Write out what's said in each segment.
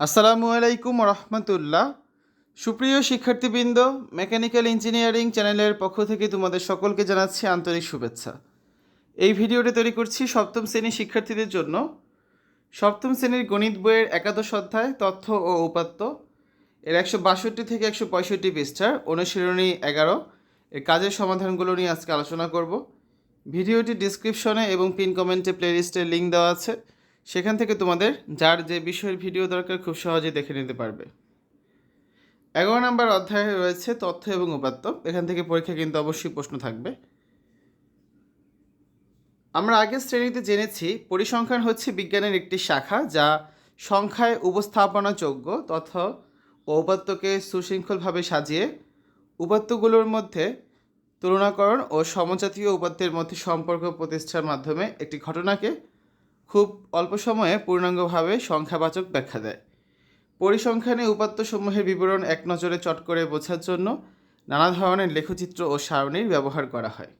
আসসালামু আলাইকুম রহমতুল্লাহ সুপ্রিয় শিক্ষার্থীবৃন্দ, মেকানিক্যাল ইঞ্জিনিয়ারিং চ্যানেলের পক্ষ থেকে তোমাদের সকলকে জানাচ্ছি আন্তরিক শুভেচ্ছা। এই ভিডিওটি তৈরি করছি সপ্তম শ্রেণির শিক্ষার্থীদের জন্য। সপ্তম শ্রেণির গণিত বইয়ের একাদশ অধ্যায়, তথ্য ও উপাত্ত। এর একশো বাষট্টি থেকে একশো পঁয়ষট্টি পৃষ্ঠার অনুশীলনী এগারো। এর কাজের সমাধানগুলো নিয়ে আজকে আলোচনা করব। ভিডিওটি ডিসক্রিপশনে এবং পিন কমেন্টে প্লেলিস্টের লিঙ্ক দেওয়া আছে। সেখান থেকে তোমাদের যার যে বিষয়ের ভিডিও দরকার খুব সহজেই দেখে নিতে পারবে। এগারো নম্বর অধ্যায়ে রয়েছে তথ্য এবং উপাত্ত। এখান থেকে পরীক্ষা কিন্তু অবশ্যই প্রশ্ন থাকবে। আমরা আগের শ্রেণীতে জেনেছি, পরিসংখ্যান হচ্ছে বিজ্ঞানের একটি শাখা যা সংখ্যায় উপস্থাপনাযোগ্য তথ্য ও উপাত্তকে সুশৃঙ্খলভাবে সাজিয়ে উপাত্তগুলোর মধ্যে তুলনাকরণ ও সমজাতীয় উপাত্তের মধ্যে সম্পর্ক প্রতিষ্ঠার মাধ্যমে একটি ঘটনাকে খুব অল্প সময়ে পূর্ণাঙ্গভাবে সংখ্যাবাচক ব্যাখ্যা দেয়। পরিসংখ্যানে উপাত্তসমূহের বিবরণ এক নজরে চট করে বোঝার জন্য নানা ধরনের লেখচিত্র ও সারণীর ব্যবহার করা হয়।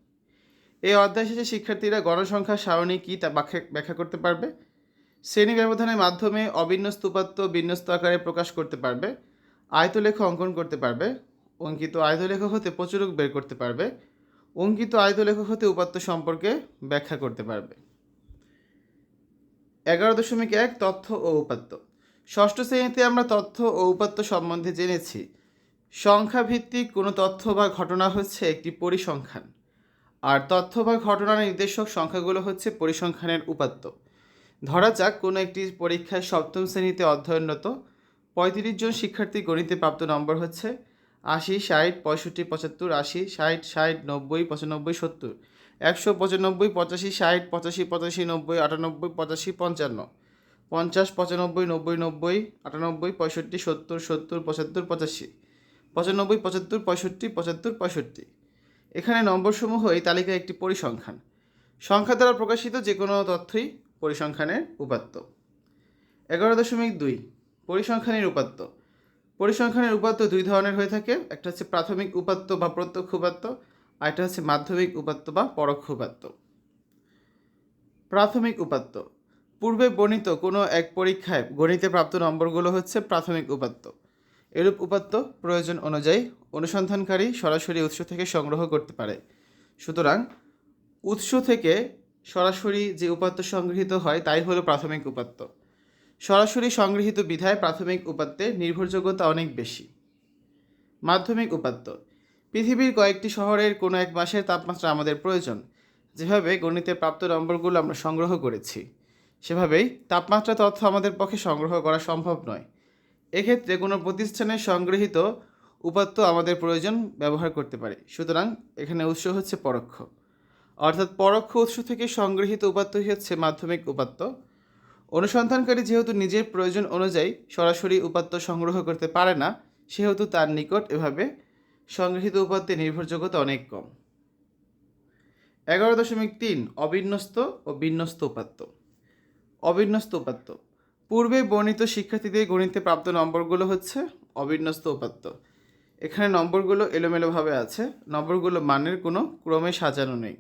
এই অধ্যায় শেষে শিক্ষার্থীরা গণসংখ্যা সারণী কী তা ব্যাখ্যা করতে পারবে? শ্রেণি ব্যবধানের মাধ্যমে অবিন্যস্ত উপাত্ত বিন্যস্ত আকারে প্রকাশ করতে পারবে। আয়তলেখ অঙ্কন করতে পারবে। অঙ্কিত আয়তলেখ হতে প্রচুরক বের করতে পারবে। অঙ্কিত আয়তলেখ হতে উপাত্ত সম্পর্কে ব্যাখ্যা করতে পারবে। এগারো দশমিক এক তথ্য ও উপাত্ত। ষষ্ঠ শ্রেণীতে আমরা তথ্য ও উপাত্ত সম্বন্ধে জেনেছি। সংখ্যাভিত্তিক কোনো তথ্য বা ঘটনা হচ্ছে একটি পরিসংখ্যান। আর তথ্য বা ঘটনার নির্দেশক সংখ্যাগুলো হচ্ছে পরিসংখ্যানের উপাত্ত। ধরা যাক কোনো একটি পরীক্ষায় সপ্তম শ্রেণীতে অধ্যয়নরত পঁয়ত্রিশ জন শিক্ষার্থী গণিতে প্রাপ্ত নম্বর হচ্ছে আশি, ষাট, পঁয়ষট্টি, পঁচাত্তর, আশি, ষাট ষাট, নব্বই, পঁচানব্বই, সত্তর। একশো পঁচানব্বই, পঁচাশি, ষাট, পঁচাশি পঁচাশি, নব্বই, আটানব্বই, পঁচাশি, পঞ্চান্ন। পঞ্চাশ, পঁচানব্বই, নব্বই নব্বই, আটানব্বই, পঁয়ষট্টি, সত্তর সত্তর, পঁচাত্তর, পঁচাশি। পঁচানব্বই, পঁচাত্তর, পঁয়ষট্টি পঁচাত্তর, পঁয়ষট্টি। এখানে নম্বরসমূহ এই তালিকায় একটি পরিসংখ্যান। সংখ্যা দ্বারা প্রকাশিত যে কোনো তথ্যই পরিসংখ্যানের উপাত্ত। এগারো দশমিক দুই, পরিসংখ্যানের উপাত্ত। পরিসংখ্যানের উপাত্ত দুই ধরনের হয়ে থাকে। একটা হচ্ছে প্রাথমিক উপাত্ত বা প্রত্যক্ষ উপাত্ত আর একটা হচ্ছে মাধ্যমিক উপাত্ত বা পরোক্ষ উপাত্ত। প্রাথমিক উপাত্ত। পূর্বে বর্ণিত কোনো এক পরীক্ষায় গণিতে প্রাপ্ত নম্বরগুলো হচ্ছে প্রাথমিক উপাত্ত। এরূপ উপাত্ত প্রয়োজন অনুযায়ী অনুসন্ধানকারী সরাসরি উৎস থেকে সংগ্রহ করতে পারে। সুতরাং উৎস থেকে সরাসরি যে উপাত্ত সংগৃহীত হয় তাই হলো প্রাথমিক উপাত্ত। সরাসরি সংগৃহীত বিধায় প্রাথমিক উপাত্তে নির্ভরযোগ্যতা অনেক বেশি। মাধ্যমিক উপাত্ত। পৃথিবীর কয়েকটি শহরের কোনো এক মাসের তাপমাত্রা আমাদের প্রয়োজন। যেভাবে গণিতে প্রাপ্ত নম্বরগুলো আমরা সংগ্রহ করেছি, সেভাবেই তাপমাত্রা তথ্য আমাদের পক্ষে সংগ্রহ করা সম্ভব নয়। এক্ষেত্রে কোনো প্রতিষ্ঠানের সংগৃহীত উপাত্ত আমাদের প্রয়োজন ব্যবহার করতে পারি। সুতরাং এখানে উৎস হচ্ছে পরোক্ষ। অর্থাৎ পরোক্ষ উৎস থেকে সংগৃহীত উপাত্তই হচ্ছে মাধ্যমিক উপাত্ত। অনুসন্ধানকারী যেহেতু নিজের প্রয়োজন অনুযায়ী সরাসরি উপাত্ত সংগ্রহ করতে পারে না, সেহেতু তার নিকট এভাবে সংগৃহীত উপাত্তের নির্ভরযোগ্যতা অনেক কম। এগারো দশমিক তিন অবিন্যস্ত ও বিন্যস্ত উপাত্ত। অবিন্যস্ত উপাত্ত। পূর্বে বর্ণিত শিক্ষার্থীদের গণিতে প্রাপ্ত নম্বরগুলো হচ্ছে অবিন্যস্ত উপাত্ত। এখানে নম্বরগুলো এলোমেলোভাবে আছে, নম্বরগুলো মানের কোনো ক্রমে সাজানো নেই।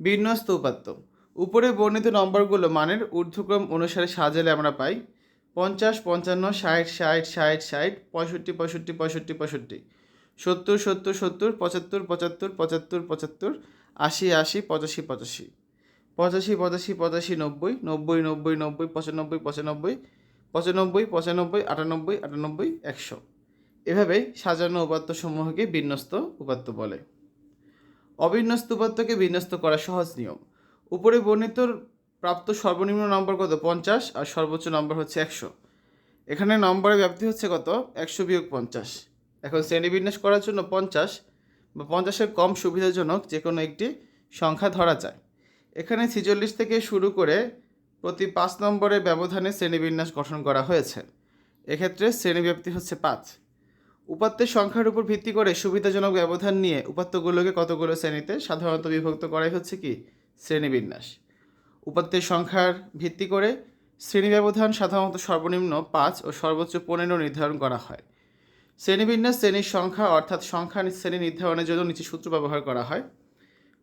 বিন্যস্ত উপাত্ত। উপরে বর্ণিত নম্বরগুলো মানের ঊর্ধ্বক্রম অনুসারে সাজালে আমরা পাই পঞ্চাশ, পঞ্চান্ন, ষাট ষাট ষাট ষাট, পঁয়ষট্টি পঁয়ষট্টি পঁয়ষট্টি পঁয়ষট্টি। সত্তর সত্তর সত্তর, পঁচাত্তর পঁচাত্তর পঁচাত্তর পঁচাত্তর, আশি আশি, পঁচাশি পঁচাশি। পঁচাশি পঁচাশি পঁচাশি, নব্বই নব্বই নব্বই নব্বই, পঁচানব্বই পঁচানব্বই পঁচানব্বই পঁচানব্বই, আটানব্বই আটানব্বই, একশো। এভাবেই সাজানো উপাত্তসমূহকে বিন্যস্ত উপাত্ত বলে। অবিন্যস্ত উপাত্তকে বিন্যস্ত করা সহজ নিয়ম। উপরে বর্ণিত প্রাপ্ত সর্বনিম্ন নম্বর কত? পঞ্চাশ, আর সর্বোচ্চ নম্বর হচ্ছে একশো। এখানে নম্বরের ব্যাপ্তি হচ্ছে কত? একশো বিয়োগ পঞ্চাশ। এখন শ্রেণীবিন্যাস করার জন্য পঞ্চাশ বা পঞ্চাশের কম সুবিধাজনক যে কোনো একটি সংখ্যা ধরা যায়। এখানে ছিচল্লিশ থেকে শুরু করে প্রতি পাঁচ নম্বরের ব্যবধানে শ্রেণীবিন্যাস গঠন করা হয়েছে। এক্ষেত্রে শ্রেণীব্যাপ্তি হচ্ছে পাঁচ। উপাত্তের সংখ্যার উপর ভিত্তি করে সুবিধাজনক ব্যবধান নিয়ে উপাত্তগুলোকে কতগুলো শ্রেণীতে সাধারণত বিভক্ত করাই হচ্ছে কি? শ্রেণীবিন্যাস। উপাত্তের সংখ্যার ভিত্তি করে শ্রেণি ব্যবধান সাধারণত সর্বনিম্ন পাঁচ ও সর্বোচ্চ পনেরো নির্ধারণ করা হয়। শ্রেণীবিন্যাস, শ্রেণির সংখ্যা অর্থাৎ সংখ্যা শ্রেণি নির্ধারণের জন্য নিচে সূত্র ব্যবহার করা হয়।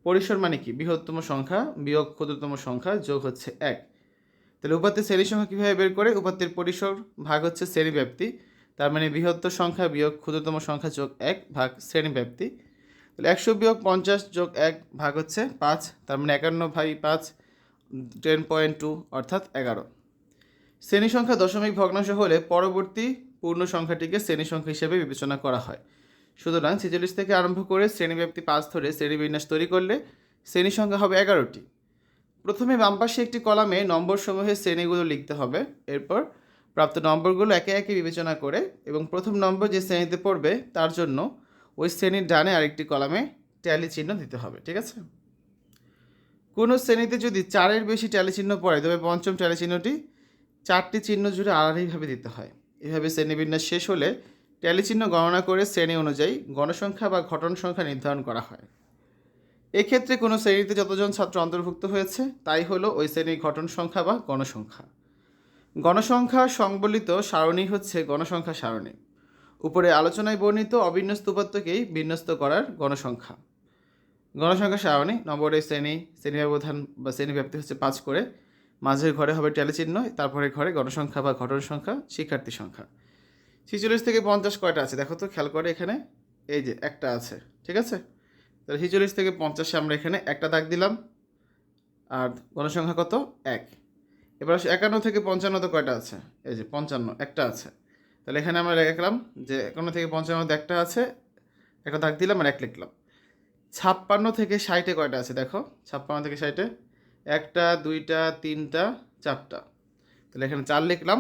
পরিসর মানে কি? বৃহত্তম সংখ্যা বিয়োগ ক্ষুদ্রতম সংখ্যা যোগ হচ্ছে এক। তাহলে উপাত্তের শ্রেণি সংখ্যা কীভাবে বের করে? উপাত্তের পরিসর ভাগ হচ্ছে শ্রেণীব্যাপ্তি, তার মানে বৃহত্তর সংখ্যা বিয়োগ ক্ষুদ্রতম সংখ্যা যোগ এক ভাগ শ্রেণীব্যাপ্তি। তাহলে একশো বিয়োগ পঞ্চাশ যোগ এক ভাগ হচ্ছে পাঁচ, তার মানে একান্ন ভাই পাঁচ টেন পয়েন্ট টু অর্থাৎ এগারো। শ্রেণি সংখ্যা দশমিক ভগ্নাংশ হলে পরবর্তী পূর্ণ সংখ্যাটিকে শ্রেণি সংখ্যা হিসেবে বিবেচনা করা হয়। সুতরাং ছেচল্লিশ থেকে আরম্ভ করে শ্রেণীব্যাপ্তি পাঁচ ধরে শ্রেণীবিন্যাস তৈরি করলে শ্রেণি সংখ্যা হবে এগারোটি। প্রথমে বামপাশে একটি কলামে নম্বর সমূহের শ্রেণীগুলো লিখতে হবে। এরপর প্রাপ্ত নম্বরগুলো একে একে বিবেচনা করে এবং প্রথম নম্বর যে শ্রেণীতে পড়বে তার জন্য ওই শ্রেণির ডানে আরেকটি কলামে ট্যালি চিহ্ন দিতে হবে, ঠিক আছে? কোনো শ্রেণীতে যদি চারের বেশি ট্যালি চিহ্ন পড়ে, তবে পঞ্চম ট্যালি চিহ্নটি চারটি চিহ্ন জুড়ে আড়াআড়িভাবে দিতে হয়। এভাবে শ্রেণীবিন্যাস শেষ হলে ট্যালি চিহ্ন গণনা করে শ্রেণি অনুযায়ী গণসংখ্যা বা ঘটন সংখ্যা নির্ধারণ করা হয়। এক্ষেত্রে কোনো শ্রেণীতে যতজন ছাত্র অন্তর্ভুক্ত হয়েছে, তাই হলো ওই শ্রেণির ঘটন সংখ্যা বা গণসংখ্যা। গণসংখ্যা সংবলিত সারণী হচ্ছে গণসংখ্যা সারণী। উপরে আলোচনায় বর্ণিত অবিন্যস্ত উপাত্তকেই বিন্যস্ত করার গণসংখ্যা। গণসংখ্যা সারণী নম্বরের শ্রেণি শ্রেণি ব্যবধান বা শ্রেণি ব্যাপ্তি হচ্ছে পাঁচ করে। মাঝের ঘরে হবে ট্যালি চিহ্ন তারপরে ঘরে গণসংখ্যা বা ঘটন সংখ্যা, শিক্ষার্থী সংখ্যা। ছিচল্লিশ থেকে পঞ্চাশ কয়টা আছে? দেখো তো, খেয়াল করে এখানে। এই যে একটা আছে, ঠিক আছে? তাহলে ছিচল্লিশ থেকে পঞ্চাশে আমরা এখানে একটা দাগ দিলাম। আর গণসংখ্যা কত? এক। এবার একান্ন থেকে পঞ্চান্ন তো কয়টা আছে? এই যে পঞ্চান্ন, একটা আছে। তাহলে এখানে আমরা লিখলাম যে একান্ন থেকে পঞ্চান্ন একটা আছে। একটা দাগ দিলাম আর এক লিখলাম। ছাপ্পান্ন থেকে ষাটে কয়টা আছে? দেখো, ছাপ্পান্ন থেকে ষাটে। একটা, দুইটা, তিনটা, চারটা। তাহলে এখানে চার লিখলাম।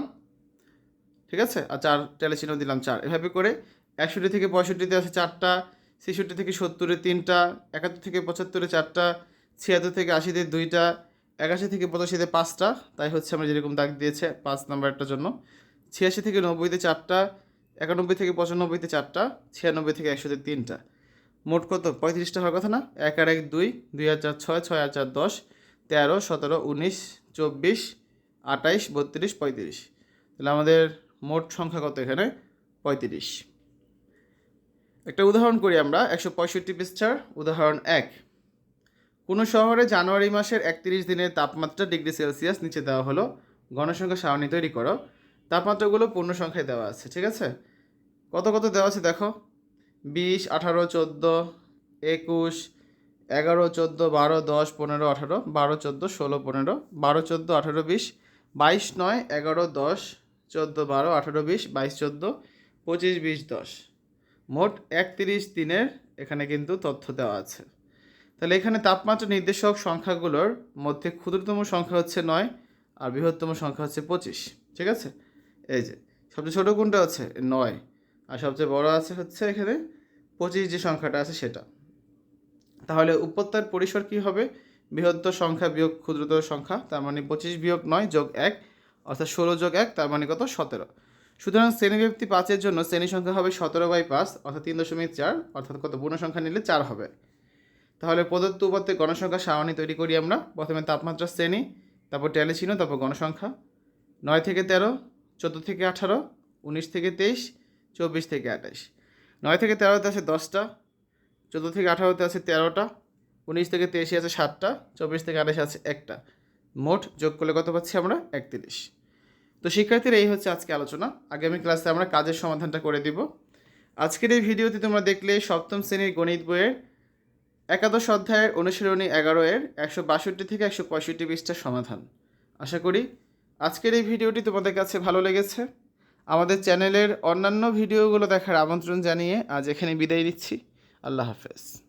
ঠিক আছে? আর চার টেলে দিলাম চার। এভাবে করে একষট্টি থেকে পঁয়ষট্টিতে আছে চারটা, ছেষট্টি থেকে সত্তরে তিনটা, একাত্তর থেকে পঁচাত্তরে চারটা, ছিয়াত্তর থেকে আশিতে দুইটা, একাশি থেকে পঁচাশিতে পাঁচটা। তাই হচ্ছে আমরা যেরকম দাগ দিয়েছে পাঁচ নাম্বারটার জন্য। ছিয়াশি থেকে নব্বইতে চারটা, একানব্বই থেকে পঁচানব্বইতে চারটা, ছিয়ানব্বই থেকে একশোতে তিনটা। মোট কত? পঁয়ত্রিশটা হওয়ার কথা না? এক আর এক দুই দুই আর চার ছয় ছয় আর চার দশ। তেরো, সতেরো, উনিশ, চব্বিশ আটাইশ বত্রিশ, পঁয়ত্রিশ। তাহলে আমাদের মোট সংখ্যা কত এখানে? পঁয়ত্রিশ। একটা উদাহরণ করি আমরা, একশো পঁয়ষট্টি পৃষ্ঠার উদাহরণ এক। কোনো শহরে জানুয়ারি মাসের একত্রিশ দিনের তাপমাত্রা ডিগ্রি সেলসিয়াস নিচে দেওয়া হলো। গণসংখ্যা সারণী তৈরি করো। তাপমাত্রাগুলো পূর্ণ সংখ্যায় দেওয়া আছে, ঠিক আছে? কত কত দেওয়া আছে দেখো? বিশ, আঠারো, চোদ্দ, একুশ এগারো, চোদ্দ, বারো, দশ, পনেরো, আঠারো, বারো, চোদ্দ, ষোলো, পনেরো, বারো, চোদ্দ, আঠারো, বিশ, বাইশ, নয়, এগারো, দশ, চোদ্দ, বারো, আঠারো, বিশ, বাইশ, চোদ্দ, পঁচিশ, বিশ, দশ। মোট একত্রিশ দিনের এখানে কিন্তু তথ্য দেওয়া আছে। তাহলে এখানে তাপমাত্রা নির্দেশক সংখ্যাগুলোর মধ্যে ক্ষুদ্রতম সংখ্যা হচ্ছে নয় আর বৃহত্তম সংখ্যা হচ্ছে পঁচিশ। ঠিক আছে? এই যে, সবচেয়ে ছোটো কোনটা আছে? নয়। আর সবচেয়ে বড় আছে হচ্ছে এখানে পঁচিশ যে সংখ্যাটা আছে সেটা। তাহলে উপত্যকার পরিসর কী হবে? বৃহত্তর সংখ্যা বিয়োগ ক্ষুদ্রতর সংখ্যা, তার মানে পঁচিশ বিয়োগ নয়, যোগ এক, অর্থাৎ ষোলো যোগ এক, তার মানে কত? সতেরো। সুতরাং শ্রেণীব্যাপ্তি পাঁচের জন্য শ্রেণি সংখ্যা হবে সতেরো বাই পাঁচ, অর্থাৎ তিন দশমিক চার, অর্থাৎ কত? পূর্ণ সংখ্যা নিলে চার হবে। তাহলে প্রদত্ত উপাত্তে গণসংখ্যা সারণী তৈরি করি আমরা। প্রথমে তাপমাত্রা, শ্রেণি, তারপর ট্যালি তারপর গণসংখ্যা। নয় থেকে তেরো, চোদ্দ থেকে আঠারো, উনিশ থেকে তেইশ, চব্বিশ থেকে আঠাশ নয় থেকে তেরোতে আছে দশটা চোদ্দ থেকে আঠারোতে আছে তেরোটা, উনিশ থেকে তেইশে আছে সাতটা, চব্বিশ থেকে আঠাশে আছে একটা। মোট যোগ করলে কত পাচ্ছি আমরা? একত্রিশ। তো শিক্ষার্থীরা এই হচ্ছে আজকে আলোচনা। আগামী ক্লাসে আমরা কাজের সমাধানটা করে দিব। আজকের এই ভিডিওতে তোমরা দেখলে সপ্তম শ্রেণির গণিত বইয়ের একাদশ অধ্যায়ের অনুশীলনী এগারো এর একশো বাষট্টি থেকে একশো পঁয়ষট্টি পৃষ্ঠার সমাধান। আশা করি আজকের এই ভিডিওটি তোমাদের কাছে ভালো লেগেছে। আমাদের চ্যানেলের অন্যান্য ভিডিওগুলো দেখার আমন্ত্রণ জানিয়ে আজ এখানে বিদায় নিচ্ছি। আল্লাহ হাফেজ।